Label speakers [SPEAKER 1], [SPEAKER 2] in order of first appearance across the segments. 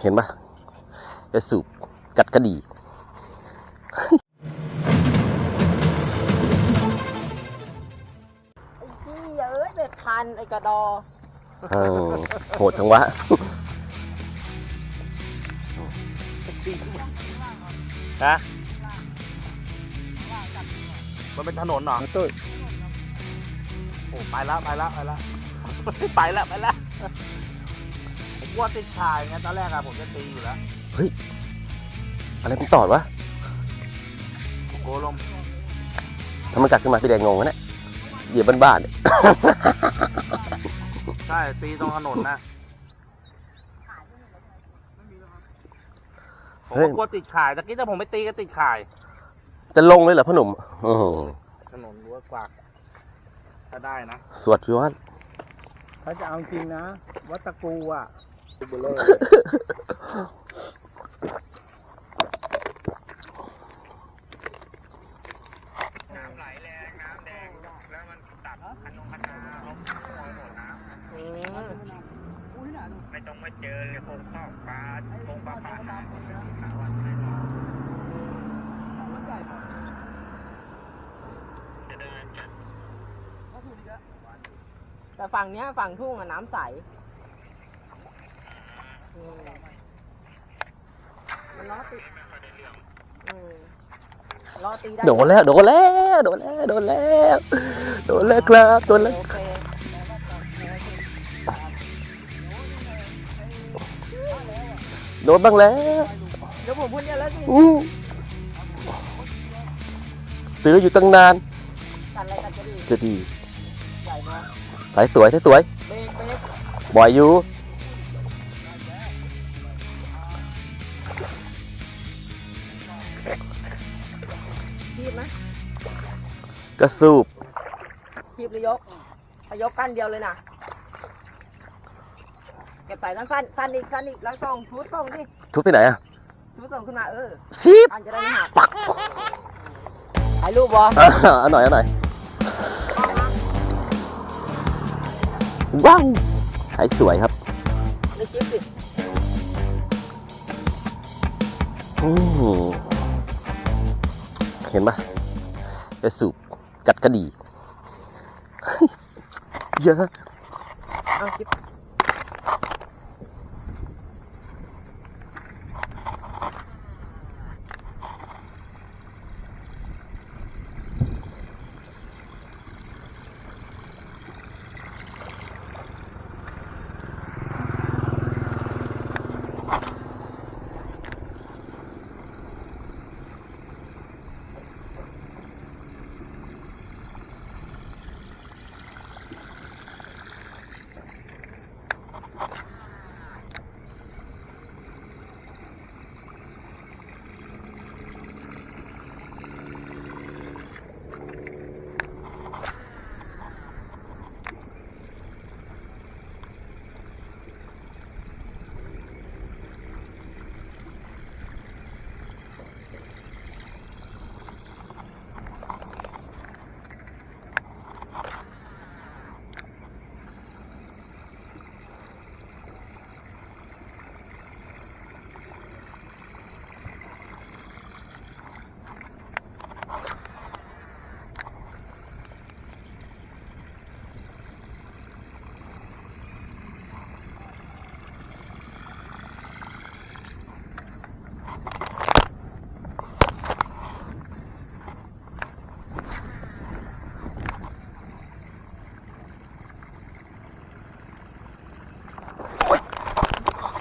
[SPEAKER 1] เห็นปะจะสูบกัดกระดี
[SPEAKER 2] ไอ้ที่เอ้ยเด็ดคันไอ้กระดอ
[SPEAKER 1] เออโหดจังวะ
[SPEAKER 3] นะมันเป็นถนนเหรอตุ้ยโอ้ไปแล้วไปแล้วไปแล้วไปแล้วไปแล้วผม กลัวติดชายไงตอนแรกอะผมจะตีอยู่แล้ว
[SPEAKER 1] อะไรมันตอดวะ
[SPEAKER 3] โกลม
[SPEAKER 1] ทำมันกัดขึ้นมาพี่แดงงงวะเนี่ยเหยียบบ้านๆเนี่ย
[SPEAKER 3] ใช่ตีตรงถนนนะผม
[SPEAKER 1] เฮ้ย
[SPEAKER 3] ก็กลัวติดข่ายตะกี้ถ้าผมไม่ตีก็ติดข่าย
[SPEAKER 1] จะลงเลยเหรอพ่อหนุ่มโอ้โห
[SPEAKER 3] ถนนรั้วกว่างถ้าได้นะ
[SPEAKER 1] สวดพิวัตร
[SPEAKER 4] ถ้าจะเอาจริงนะ วัดตะกูอะ
[SPEAKER 3] น้ำไหลแรงน้ำแดงแล้วมันตัดคันนงคันนาเขาโอยหมดน้ำไม่ต้องมาเจอเลยคงข้าวปลาคงปลาปลาหายหมดเลยหาวันไม่รอดจะเดินจะ
[SPEAKER 2] แต่ฝั่งเนี้ยฝั่งทุ่งอะน้ำใส มมันล้อตีอืมล้อตีได้
[SPEAKER 1] โดนแล้ว โดนแล้ว โดนแล้ว โดนแล้ว โดนแล้วครับ โดนแล้ว
[SPEAKER 2] โอเค
[SPEAKER 1] โดนบ้างแล้ว
[SPEAKER 2] เดี๋ยวผมพูดเยอะแล้วสิ
[SPEAKER 1] อู้ซื้ออยู่ตั้งนาน
[SPEAKER 2] กันอะไรกันจะดี
[SPEAKER 1] จะดี
[SPEAKER 2] ใหญ่มาก
[SPEAKER 1] สายสวยสายสวย
[SPEAKER 2] เบรกเบรก
[SPEAKER 1] บ่อยอยู่ กระสูบ
[SPEAKER 2] ทีบหรือยกถ้ายกกั้นเดียวเลยนะเก็บใส่สั้นสั้นสั้นอีกสั้นอีกแล้วส่งชุดส่งสิ
[SPEAKER 1] ทุบไปไหนอะ
[SPEAKER 2] ชุดส่งขึ้นมาเออ
[SPEAKER 1] ชีบ
[SPEAKER 2] อันจะได้ไม่หักถ่ายรูปบอ
[SPEAKER 1] อะเอาหน่อยเอาหน่อยว้าวสายสวยครับ
[SPEAKER 2] ในคลิปสิ
[SPEAKER 1] อืมเห็นปะจะสูบ กัดกระดี เยอะ
[SPEAKER 2] เอาคลิป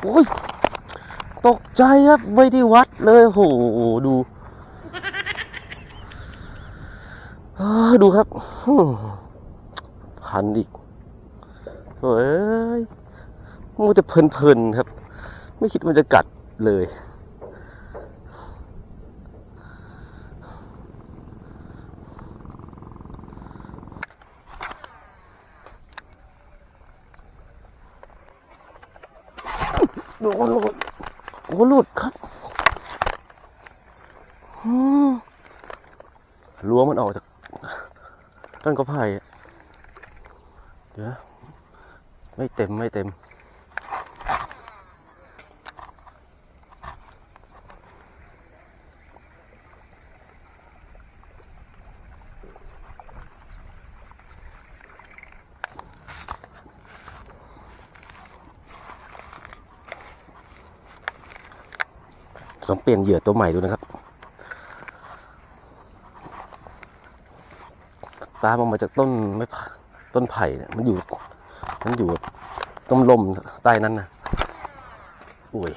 [SPEAKER 1] โอ้ยตกใจครับไม่ได้วัดเลยโหดูดูครับพันอีกเฮ้ยมันจะเพลินๆครับ ไม่คิดมันจะกัดเลย ดนหลุดโอ้หลุดครับรั้วมันออกจากต้นกระไผ่อะเดี๋ยวไม่เต็มไม่เต็ม ต้องเปลี่ยนเหยื่อตัวใหม่ดูนะครับตามออกมาจากต้นไม้ต้นไผ่เนี่ยมันอยู่ มันอยู่ต้นลมใต้นั้นนะอุ้ย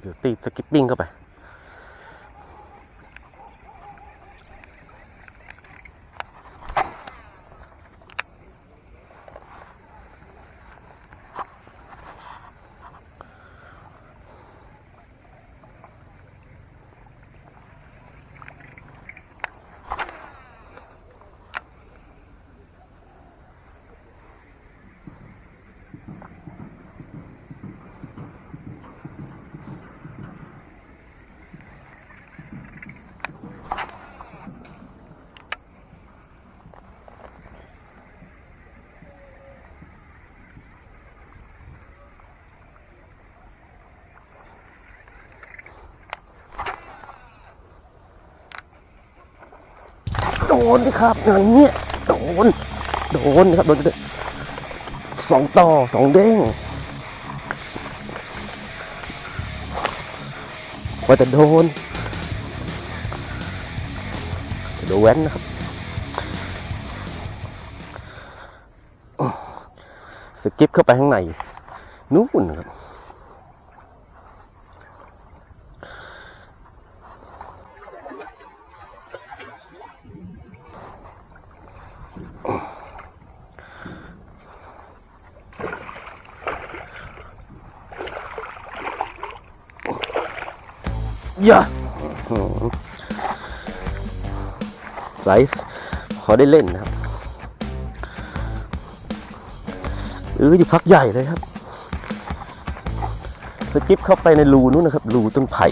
[SPEAKER 1] เดี๋ยวตีสกิปปิ้งเข้าไป นดิครับอย่างเงี้ยโดน โดนครับโดนสองต่อสองเด้งว่าจะโดนโดนแว้นนะครับสกิปเข้าไปข้างในนู่นนะครับ ย่าไซส์พอได้เล่นนะครับเอออยู่พักใหญ่เลยครับสกิปเข้าไปในรูนู้นนะครับ รูต้นไผ่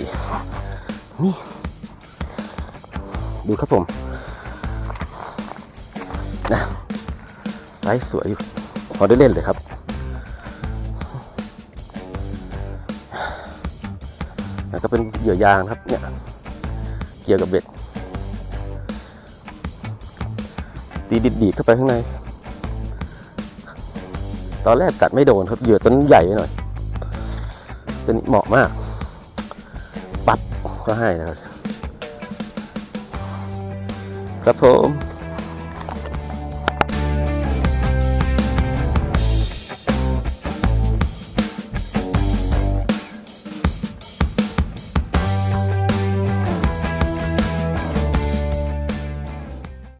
[SPEAKER 1] นี่ ดูครับผมนะไซส์สวยอยู่พอได้เล่นเลยครับ ก็เป็นเหยื่อยางครับเนี่ยเกี่ยวกับเบ็ด ตีดีดๆเข้าไปข้างใน ตอนแรกกัดไม่โดนครับเหยื่อต้นนใหญ่หน่อยตัวนี้เหมาะมาก ปัดก็ให้นะครับครับผม